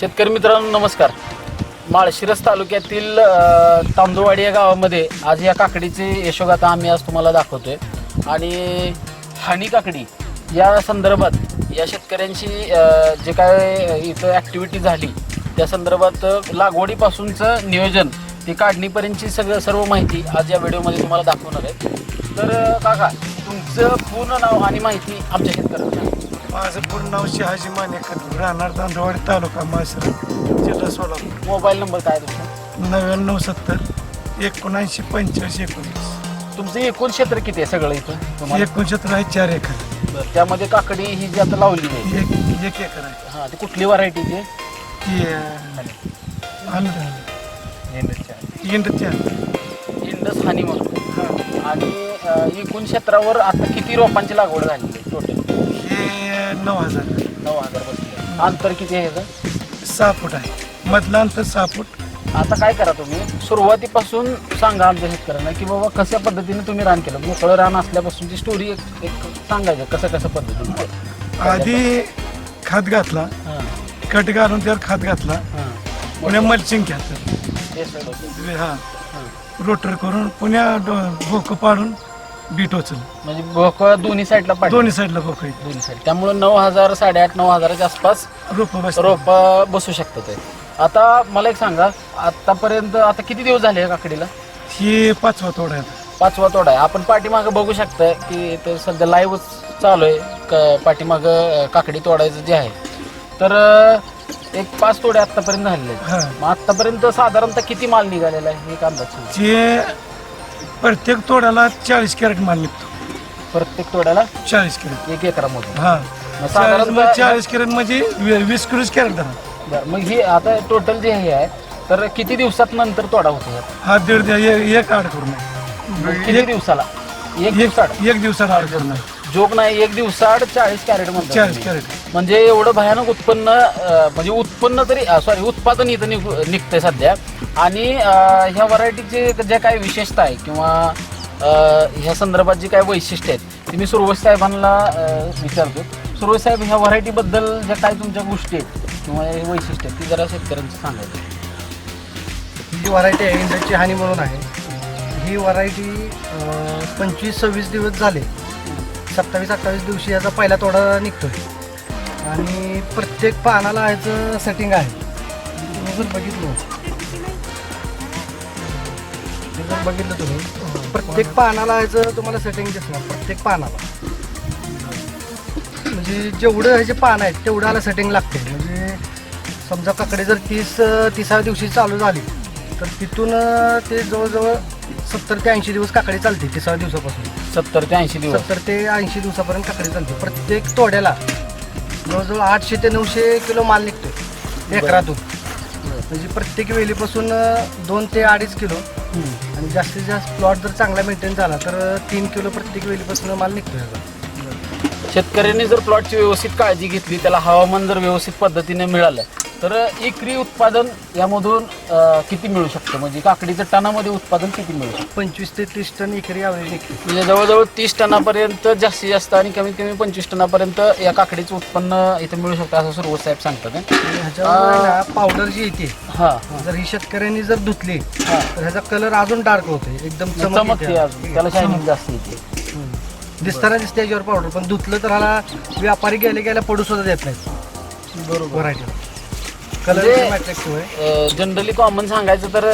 शेतकरी मित्रांनो नमस्कार. माळशिरस तालुक्यातील अ, तांदूळवाडी या गावामध्ये आज या काकडीचे यशोगाथा आम्ही आज तुम्हाला दाखवतोय. आणि हानी काकडी या संदर्भात या शेतकऱ्यांची जे काय इथं ॲक्टिव्हिटी झाली त्या संदर्भात लागवडीपासूनचं नियोजन ते काढणीपर्यंतची सगळं सर्व माहिती आज या व्हिडिओमध्ये तुम्हाला दाखवणार आहे. तर काका तुमचं पूर्ण नाव आणि माहिती आमच्या शेतकऱ्यांना माझं पूर्ण नाव शहाजी मानेकर. राहणार तांदवाडी तालुका मासर जिल्हा सोलापूर. मोबाईल नंबर काय तुमचा? नव्याण्णव सत्तर एकोणऐंशी पंच्याऐंशी एकोणीस तुमचं एकूण क्षेत्र किती आहे सगळं इथं? तुम्हाला? एकोणसत्तर आहे चार एकर. बरं, त्यामध्ये काकडी ही जी आता लावली आहे एक एक एकर आहे. हा ती कुठली व्हरायटी ती ती इंडच्या. इंडस हानी म्हणून. आणि अं, एकूण क्षेत्रावर आता किती रोपांची लागवड झालेली आहे टोटल नऊ हजार. नऊ हजार बसले. अंतर किती आहे ह्याचं सहा फूट आहे. मधलं अंतर सहा फूट. आता काय करा तुम्ही? सुरुवातीपासून सांगा आमच्या शेतकऱ्यांना की बाबा कशा पद्धतीने तुम्ही रान केलं? मोकळं रान असल्यापासूनची स्टोरी एक एक सांगायचं कसं कसं पद्धतीने? आधी खत घातला. हां. कट घालून त्यावर खत घातला. हां. पुण्या मल्चिंग घातलं सगळं. हा. हां. रोटर करून पुण्या भोकं पाडून बीट उचल म्हणजे भोकळ दोन्ही साईडला पाहिजे दोन्ही साईडला भोकं आहेत. दोन्ही साईड. त्यामुळे नऊ हजार साडेआठ नऊ हजाराच्या आसपास रोपं रोप बसू शकतात ते. आता मला एक सांगा आतापर्यंत आता किती दिवस झाले या काकडीला? ही पाचवा तोडा आहे पाचवा तोडा आहे. आपण पाठीमागं बघू शकताय की ते सध्या लाईव्ह चालू आहे. क- पाठीमागं अं, काकडी तोडायचं जे आहे. तर अं, एक पाच तोडे आतापर्यंत झालेले आहेत. हा. मग आतापर्यंत साधारणतः किती माल निघालेला आहे एक अंदाज सांगा. जे प्रत्येक तोड्याला चाळीस कॅरेट माल निघतो. प्रत्येक तोड्याला चाळीस कॅरेट. एक एकरामधून हा. मग साधारणतः- चाळीस चाळीस कॅरेट म्हणजे वी- वीस किलोच कॅरेट धरा. बरं, मग ही आता टोटल जे हे आहे तर किती दिवसात नंतर तोडा होतो यात? हा दीड एक एक आड करून. किती दिवसाला? एक दिवसाड एक एक दिवसाला आड करून. जोक नाही एक दिवसाड चाळीस कॅरेट म्हणतात चाळीस तुम्ही. कॅरेट. म्हणजे एवढं भयानक उत्पन्न अं, म्हणजे उत्पन्न तरी सॉरी उत्पादन इथं निघ- निघतंय सध्या. आणि अं, ह्या व्हरायटीचे ज्या काही विशेषता आहे किंवा अं, ह्या संदर्भात जी काही वैशिष्ट्य आहेत ती मी सुरवश साहेबांना अं, विचारतो. सुरवश साहेब ह्या व्हरायटीबद्दल ज्या काही तुमच्या गोष्टी आहेत किंवा हे वैशिष्ट्य आहेत ती जरा शेतकऱ्यांचं सांगायचं ही जी व्हरायटी आहे इंडसची हानी म्हणून आहे. ही व्हरायटी पंचवीस सव्वीस दिवस झाले. सत्तावीस अठ्ठावीस दिवशी याचा पहिला तोडा निघतोय. आणि प्रत्येक पानाला ह्याचं सेटिंग आहे. तुम्ही जर बघितलं. जर बघितलं तुम्ही प्रत्येक पानाला ह्याचं तुम्हाला सेटिंग दिसणार प्रत्येक पानाला. म्हणजे जेवढं ह्याचे पान आहेत तेवढ्याला सेटिंग लागते म्हणजे समजा काकडे जर तीस तिसाव्या दिवशी चालू झाली तर तिथून ते जवळजवळ सत्तर ते ऐंशी दिवस काकडी चालते तिसाव्या दिवसापासून. सत्तर ते ऐंशी दिवस. सत्तर ते ऐंशी दिवसापर्यंत काकडी चालते. प्रत्येक तोड्याला जवळजवळ आठशे ते नऊशे किलो माल निघतो एकरातून. म्हणजे प्रत्येक वेलीपासून अं, दोन ते अडीच किलो. आणि जास्तीत जास्त प्लॉट जर चांगला मेंटेन झाला तर तीन किलो प्रत्येक वेलीपासून माल निघतो याचा. शेतकऱ्यांनी जर प्लॉटची व्यवस्थित काळजी घेतली त्याला हवामान जर व्यवस्थित पद्धतीने मिळालं तर एकरी उत्पादन यामधून अं, किती मिळू शकतं? म्हणजे काकडीचं टनामध्ये उत्पादन किती मिळू शकतं? पंचवीस ते तीस टन एकरी निघते म्हणजे जवळजवळ तीस टनापर्यंत जास्तीत जास्त आणि कमीत कमी पंचवीस टनापर्यंत या काकडीचं उत्पन्न इथं मिळू शकतं असं सुरवत साहेब सांगतात. आणि ह्याच्यावर आहे ना पावडर जी येते हा. जर ही शेतकऱ्यांनी जर धुतली तर ह्याचा कलर अजून डार्क होते एकदम चमक चमकते येते. अजून त्याला शायनिंग जास्त येते. हम्म. दिसताना दिसते याच्यावर पावडर पण धुतलं तर ह्याला व्यापारी गेले गेल्या पडू सुद्धा देत नाहीत. बरोबर. व्हरायटी कलर म्हणजे- अट्रॅक्टिव्ह आहे जनरली कॉमन सांगायचं तर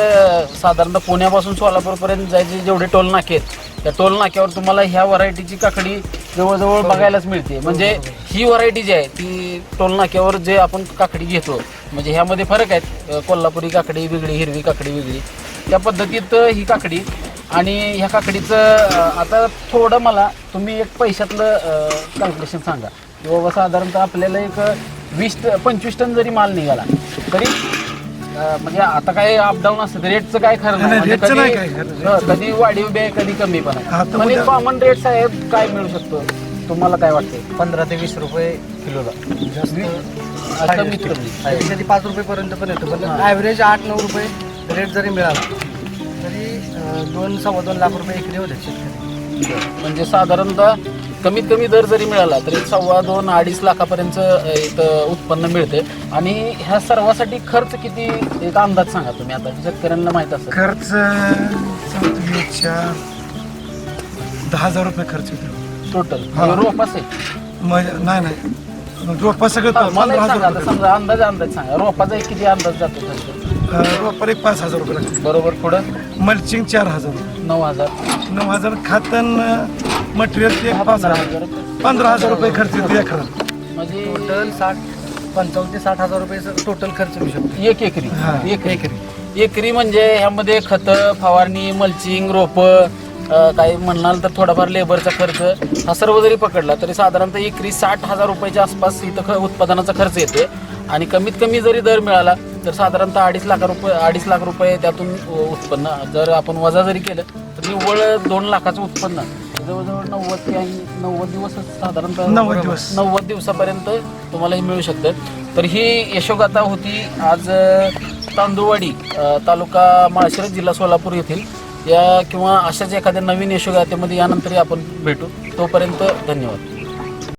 साधारणतः पुण्यापासून सोलापूरपर्यंत जायचे जेवढे टोल नाके आहेत त्या टोल नाक्यावर तुम्हाला ह्या व्हरायटीची काकडी जवळजवळ बघायलाच मिळते. म्हणजे ही व्हरायटी जी आहे ती टोल नाक्यावर जे आपण काकडी घेतो म्हणजे ह्यामध्ये फरक आहेत. कोल्हापुरी काकडी वेगळी हिरवी काकडी वेगळी. त्या पद्धतीत ही काकडी आणि ह्या काकडीचं आता थोडं मला तुम्ही एक पैशातलं कॅल्क्युलेशन सांगा. की बाबा साधारणतः आपल्याला एक वीस ट- पंचवीस टन जरी माल निघाला तरी अं, म्हणजे आता काय अपडाऊन असतं रेटचं काय खरं नाही. नाही, म्हणजे रेटचं नाही कधी काय खरं. हं, कधी वाढीव बी आहे कधी कमी पण आहे. पण एक कॉमन रेट साहेब काय मिळू शकतो? तुम्हाला काय वाटतं? पंधरा ते वीस रुपये किलोला. जास्त आता कमीत कमी कधी कधी पाच रुपयेपर्यंत पण येतो पण. ॲव्हरेज आठ नऊ रुपये रेट जरी मिळाला तरी अं, दोन सव्वा दोन लाख रुपये एकरी होते शेतकरी. म्हणजे साधारणतः कमीत कमी दर जरी मिळाला तरी सव्वा दोन अडीच लाखापर्यंत इथं उत्पन्न मिळते. आणि ह्या सर्वासाठी खर्च किती एक अंदाज सांगा तुम्ही. आता शेतकऱ्यांना माहीत असेल. खर्च दहा हजार रुपये खर्च येतो. टोटल हा. आहे मग नाही नाही. रोपा सगळं हा, मला एक पंधरा सांगा हजार आता रुपये समजा अंदाज अंदाज सांगा. रोपाचा एक किती अंदाज जातो खर्च? अं, रोपाला एक पाच हजार रुपये बरोबर पुढं? मल्चिंग चार हजार. नऊ हजार. नऊ हजार खातन मटेरियल ते पाच पंधरा हजार. पंधरा हजार रुपये खर्च येतो एकरात म्हणजे टोटल साठ पंचावन्न ते साठ हजार रुपये टोटल खर्च येऊ शकतो. एक एकरी. हा. एक एकरी. एकरी म्हणजे ह्यामध्ये खत फवारणी मल्चिंग रोप काही म्हणाल तर थोडाफार लेबरचा खर्च हा सर्व जरी पकडला तरी साधारणतः एकरी साठ हजार रुपयाच्या आसपास इथं ख- उत्पादनाचा खर्च येतोय. आणि कमीत कमी जरी दर मिळाला तर साधारणतः अडीच लाख रुपये अडीच लाख रुपये त्यातून उत्पन्न. जर आपण वजा जरी केलं तर निव्वळ दोन लाखाचं उत्पन्न. जवळजवळ नव्वद ते नव्वद दिवस साधारणतः नव्वद दिवस. नव्वद दिवसापर्यंत तुम्हाला हे मिळू शकतं. तर ही यशोगाथा होती आज तांदूळवाडी तालुका माळशिरस जिल्हा सोलापूर येथील. या किंवा अशाच एखाद्या नवीन यशोगाथेमध्ये यानंतरही आपण भेटू. तोपर्यंत धन्यवाद.